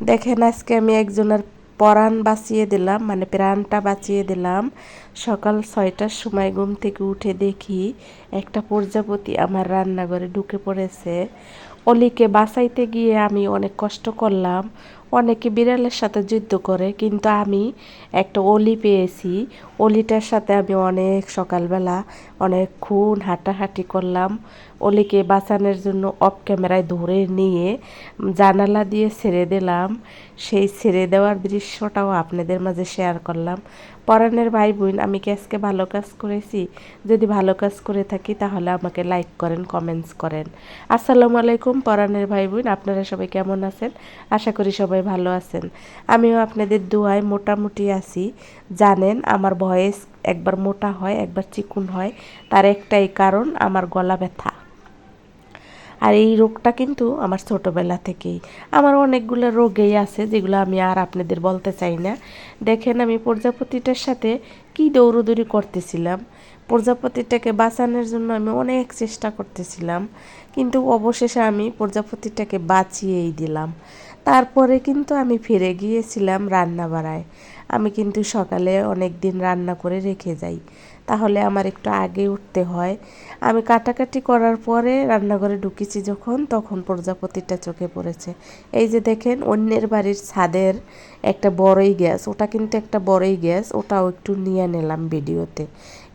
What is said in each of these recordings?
দেখেন, আজকে আমি একজনের পরাণ বাঁচিয়ে দিলাম মানে প্রাণটা বাঁচিয়ে দিলাম। সকাল ছয়টার সময় ঘুম থেকে উঠে দেখি একটা প্রজাপতি আমার রান্নাঘরে ঢুকে পড়েছে। অলিকে বাঁচাইতে গিয়ে আমি অনেক কষ্ট করলাম, অনেকে বিড়ালের সাথে যুদ্ধ করে, কিন্তু আমি একটা অলি পেয়েছি। অলিটার সাথে আমি অনেক সকালবেলা অনেকক্ষণ হাঁটাহাঁটি করলাম। অলিকে বাঁচানোর জন্য অফ ক্যামেরায় ধরে নিয়ে জানালা দিয়ে ছেড়ে দিলাম। সেই ছেড়ে দেওয়ার দৃশ্যটাও আপনাদের মাঝে শেয়ার করলাম। পরাণের ভাই বোন আমি কি আজকে ভালো কাজ করেছি? যদি ভালো কাজ করে থাকি, তাহলে আমাকে লাইক করেন কমেন্টস করেন। আসসালামু আলাইকুম পরাণের ভাই বোন আপনারা সবাই কেমন আছেন? আশা করি সবাই ভালো আছেন। আমিও আপনাদের দোয়ায় মোটামুটি আছি। জানেন, আমার ভয়েস একবার মোটা হয়, একবার চিকুন হয়। তার একটাই কারণ, আমার গলা ব্যথা। আর এই রোগটা কিন্তু আমার ছোটোবেলা থেকেই। আমার অনেকগুলো রোগেই আছে যেগুলো আমি আর আপনাদের বলতে চাই না। দেখেন আমি প্রজাপতিটার সাথে কি দৌড়দৌড়ি করতেছিলাম, প্রজাপতিটাকে বাঁচানোর জন্য আমি অনেক চেষ্টা করতেছিলাম, কিন্তু অবশেষে আমি প্রজাপতিটাকে বাঁচিয়েই দিলাম। তারপরে কিন্তু আমি ফিরে গিয়েছিলাম রান্না বাড়ায় আমি কিন্তু সকালে অনেক দিন রান্না করে রেখে যাই। তাহলে আমার একটু আগে উঠতে হয়। আমি কাটাকাটি করার পরে রান্নাঘরে ঢুকেছি যখন, তখন প্রজাপতিটা চোখে পড়েছে। এই যে দেখেন, অন্যের বাড়ির ছাদের একটা বড়ই গ্যাস, ওটা কিন্তু একটা বড়ই গ্যাস, ওটাও একটু নিয়ে নিলাম ভিডিওতে।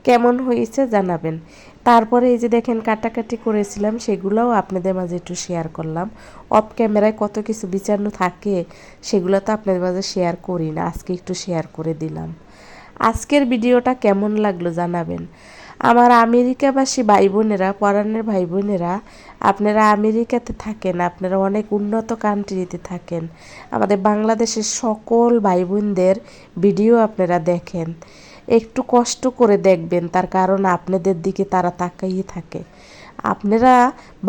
কেমন হয়েছে জানাবেন। তারপরে এই যে দেখেন কাটাকাটি করেছিলাম, সেগুলোও আপনাদের মাঝে একটু শেয়ার করলাম। অফ ক্যামেরায় কত কিছু বিচারণ থাকে, সেগুলো তো আপনাদের মাঝে শেয়ার করি না, আজকে একটু শেয়ার করে দিলাম। আজকের ভিডিওটা কেমন লাগল জানাবেন। আমার আমেরিকাবাসী ভাই বোনেরা পরাণের ভাই বোনেরা আপনারা আমেরিকাতে থাকেন, আপনারা অনেক উন্নত কান্ট্রিতে থাকেন। আমাদের বাংলাদেশের সকল ভাই বোনদের ভিডিও আপনারা দেখেন। একটু কষ্ট করে দেখবেন, তার কারণ আপনাদের দিকে তারা তাকাইয়ে থাকে। আপনারা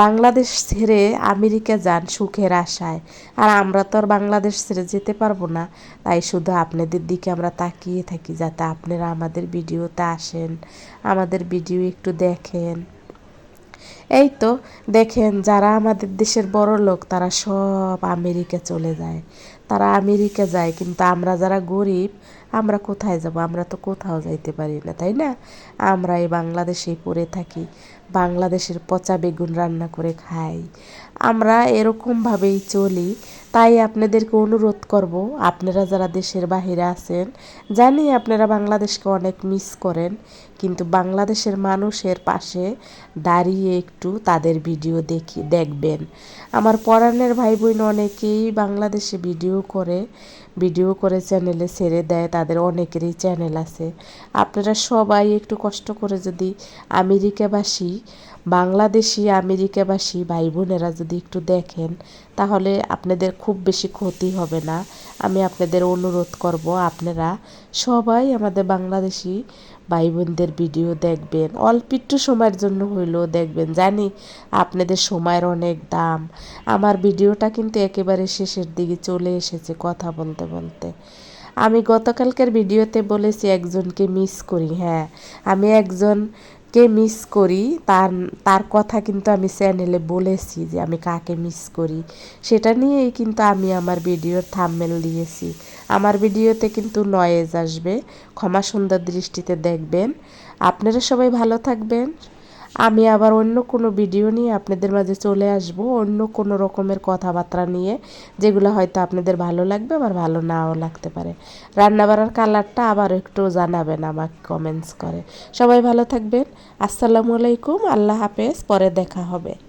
বাংলাদেশ ছেড়ে আমেরিকা যান সুখের আশায়। আর আমরা তো আর বাংলাদেশ ছেড়ে যেতে পারব না। তাই শুধু আপনাদের দিকে আমরা তাকিয়ে থাকি যাতে আপনারা আমাদের ভিডিওতে আসেন, আমাদের ভিডিও একটু দেখেন। এই তো, দেখেন যারা আমাদের দেশের বড় লোক, তারা সব আমেরিকা চলে যায়। তারা আমেরিকা যায়, কিন্তু আমরা যারা গরিব, আমরা কোথায় যাব? আমরা তো কোথাও যাইতে পারি না, তাই না? আমরা এই বাংলাদেশেই পড়ে থাকি, বাংলাদেশের পচা বেগুন রান্না করে খাই। আমরা এরকমভাবেই চলি। তাই আপনাদেরকে অনুরোধ করব, আপনারা যারা দেশের বাহিরে আছেন, জানি আপনারা বাংলাদেশকে অনেক মিস করেন, কিন্তু বাংলাদেশের মানুষের পাশে দাঁড়িয়ে একটু তাদের ভিডিও দেখি, দেখবেন। আমার পরাণের ভাই বোন অনেকেই বাংলাদেশে ভিডিও করে ভিডিও করে চ্যানেলে ছেড়ে দেয়, তাদের অনেকেরই চ্যানেল আছে। আপনারা সবাই একটু কষ্ট করে যদি আমেরিকাবাসী, বাংলাদেশি আমেরিকাবাসী ভাই বোনেরা যদি একটু দেখেন, তাহলে আপনাদের খুব বেশি ক্ষতি হবে না। আমি আপনাদের অনুরোধ করব, আপনারা সবাই আমাদের বাংলাদেশি ভাই বোনদের ভিডিও দেখবেন। অল্প একটু সময়ের জন্য হইলেও দেখবেন, জানি আপনাদের সময়ের অনেক দাম। আমার ভিডিওটা কিন্তু একেবারে শেষের দিকে চলে এসেছে কথা বলতে বলতে। আমি গতকালকের ভিডিওতে বলেছি একজনকে মিস করি হ্যাঁ। আমি একজন কে মিস করি, তার তার কথা কিন্তু আমি চ্যানেলে বলেছি যে আমি কাকে মিস করি। সেটা নিয়েই কিন্তু আমি আমার ভিডিওর থামমেল দিয়েছি। আমার ভিডিওতে কিন্তু নয়েজ আসবে। ক্ষমা সুন্দর দৃষ্টিতে দেখবেন। আপনারা সবাই ভালো থাকবেন। আমি আবার অন্য কোনো ভিডিও নিয়ে আপনাদের মাঝে চলে আসব, অন্য কোনো রকমের কথাবার্তা নিয়ে, যেগুলো হয়তো আপনাদের ভালো লাগবে আবার ভালো নাও লাগতে পারে। রান্নাবাড়ার কালারটা আবার একটু জানাবেন আমাকে কমেন্টস করে। সবাই ভালো থাকবেন, আসসালামু আলাইকুম, আল্লাহ হাফেজ, পরে দেখা হবে।